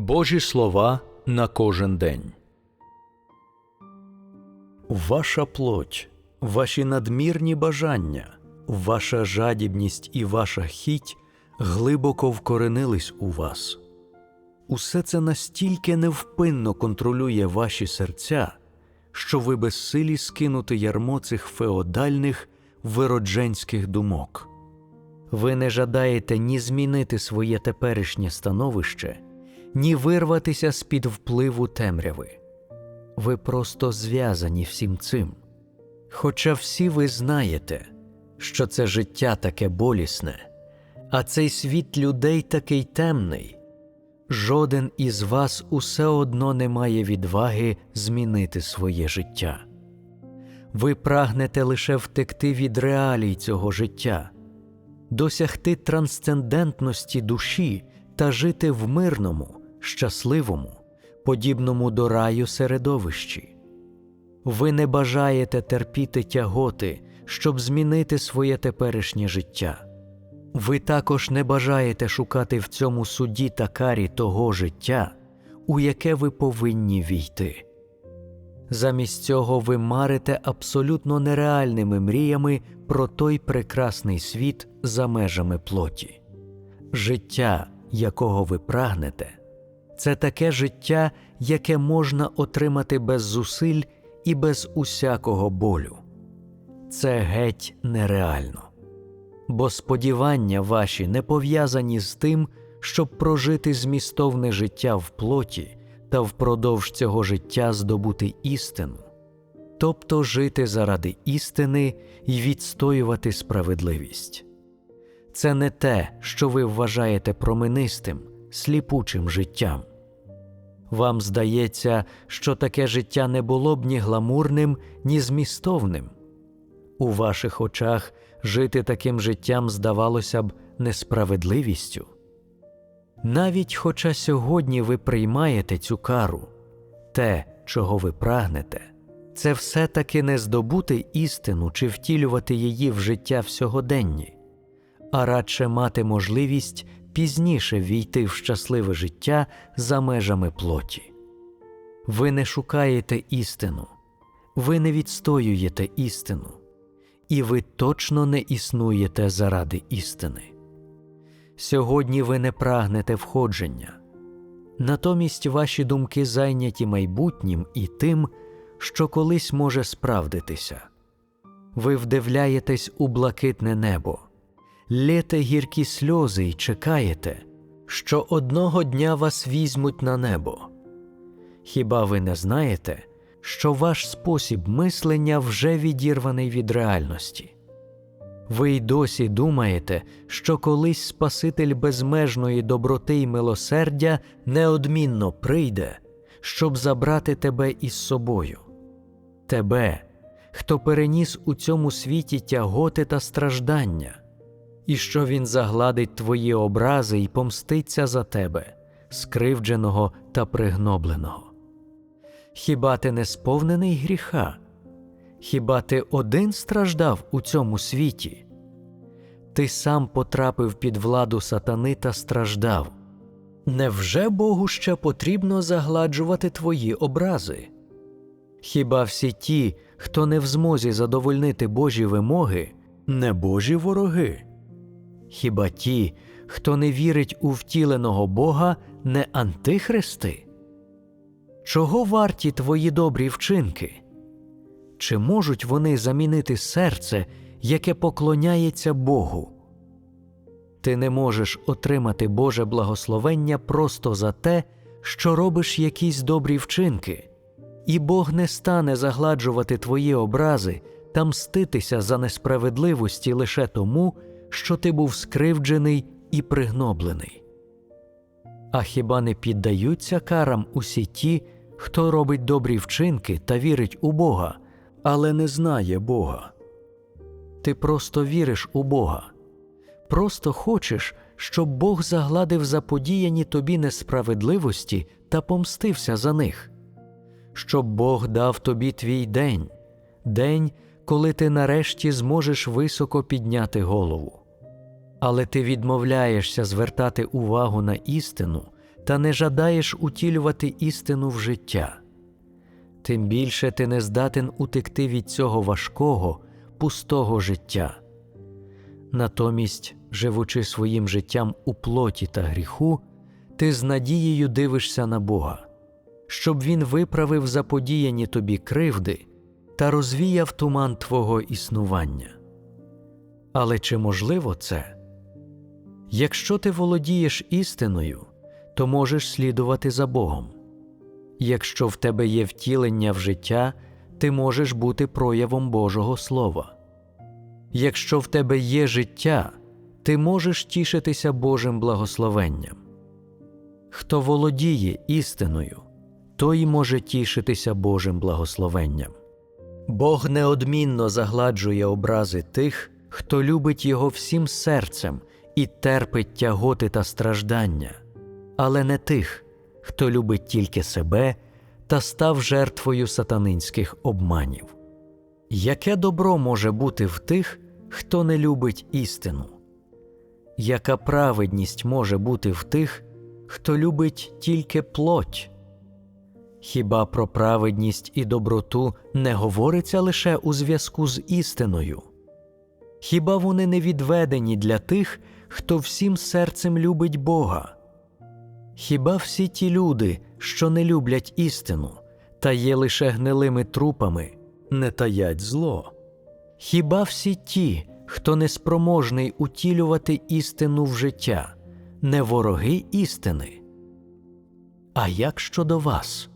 Божі слова на кожен день. Ваша плоть, ваші надмірні бажання, ваша жадібність і ваша хіть глибоко вкоренились у вас. Усе це настільки невпинно контролює ваші серця, що ви безсилі скинути ярмо цих феодальних виродженських думок. Ви не жадаєте ні змінити своє теперішнє становище, ні вирватися з під впливу темряви. Ви просто зв'язані всім цим. Хоча всі ви знаєте, що це життя таке болісне, а цей світ людей такий темний, жоден із вас усе одно не має відваги змінити своє життя. Ви прагнете лише втекти від реалій цього життя, досягти трансцендентності душі та жити в мирному, щасливому, подібному до раю середовищі. Ви не бажаєте терпіти тяготи, щоб змінити своє теперішнє життя. Ви також не бажаєте шукати в цьому суді та карі того життя, у яке ви повинні війти. Замість цього ви марите абсолютно нереальними мріями про той прекрасний світ за межами плоті. Життя, якого ви прагнете, це таке життя, яке можна отримати без зусиль і без усякого болю. Це геть нереально. Бо сподівання ваші не пов'язані з тим, щоб прожити змістовне життя в плоті та впродовж цього життя здобути істину, тобто жити заради істини і відстоювати справедливість. Це не те, що ви вважаєте променистим, сліпучим життям. Вам здається, що таке життя не було б ні гламурним, ні змістовним. У ваших очах жити таким життям здавалося б несправедливістю. Навіть хоча сьогодні ви приймаєте цю кару, те, чого ви прагнете, це все таки не здобути істину чи втілювати її в життя в сьогоденні, а радше мати можливість пізніше війти в щасливе життя за межами плоті. Ви не шукаєте істину, ви не відстоюєте істину, і ви точно не існуєте заради істини. Сьогодні ви не прагнете входження, натомість ваші думки зайняті майбутнім і тим, що колись може справдитися. Ви вдивляєтесь у блакитне небо, лєте гіркі сльози і чекаєте, що одного дня вас візьмуть на небо. Хіба ви не знаєте, що ваш спосіб мислення вже відірваний від реальності? Ви й досі думаєте, що колись Спаситель безмежної доброти й милосердя неодмінно прийде, щоб забрати тебе із собою, тебе, хто переніс у цьому світі тяготи та страждання, і що Він загладить твої образи і помститься за тебе, скривдженого та пригнобленого. Хіба ти не сповнений гріха? Хіба ти один страждав у цьому світі? Ти сам потрапив під владу сатани та страждав. Невже Богу ще потрібно загладжувати твої образи? Хіба всі ті, хто не в змозі задовольнити Божі вимоги, не Божі вороги? Хіба ті, хто не вірить у втіленого Бога, не антихристи? Чого варті твої добрі вчинки? Чи можуть вони замінити серце, яке поклоняється Богу? Ти не можеш отримати Боже благословення просто за те, що робиш якісь добрі вчинки, і Бог не стане загладжувати твої образи та мститися за несправедливості лише тому, що ти був скривджений і пригноблений. А хіба не піддаються карам усі ті, хто робить добрі вчинки та вірить у Бога, але не знає Бога? Ти просто віриш у Бога, просто хочеш, щоб Бог загладив заподіяні тобі несправедливості та помстився за них, щоб Бог дав тобі твій день, день, коли ти нарешті зможеш високо підняти голову. Але ти відмовляєшся звертати увагу на істину та не жадаєш утілювати істину в життя, тим більше ти не здатен утекти від цього важкого, пустого життя. Натомість, живучи своїм життям у плоті та гріху, ти з надією дивишся на Бога, щоб Він виправив заподіяні тобі кривди та розвіяв туман твого існування. Але чи можливо це? Якщо ти володієш істиною, то можеш слідувати за Богом. Якщо в тебе є втілення в життя, ти можеш бути проявом Божого Слова. Якщо в тебе є життя, ти можеш тішитися Божим благословенням. Хто володіє істиною, той може тішитися Божим благословенням. Бог неодмінно загладжує образи тих, хто любить Його всім серцем і терпить тяготи та страждання, але не тих, хто любить тільки себе та став жертвою сатанинських обманів. Яке добро може бути в тих, хто не любить істину? Яка праведність може бути в тих, хто любить тільки плоть? Хіба про праведність і доброту не говориться лише у зв'язку з істиною? Хіба вони не відведені для тих, хто всім серцем любить Бога? Хіба всі ті люди, що не люблять істину, та є лише гнилими трупами, не таять зло? Хіба всі ті, хто неспроможний утілювати істину в життя, не вороги істини? А як щодо вас?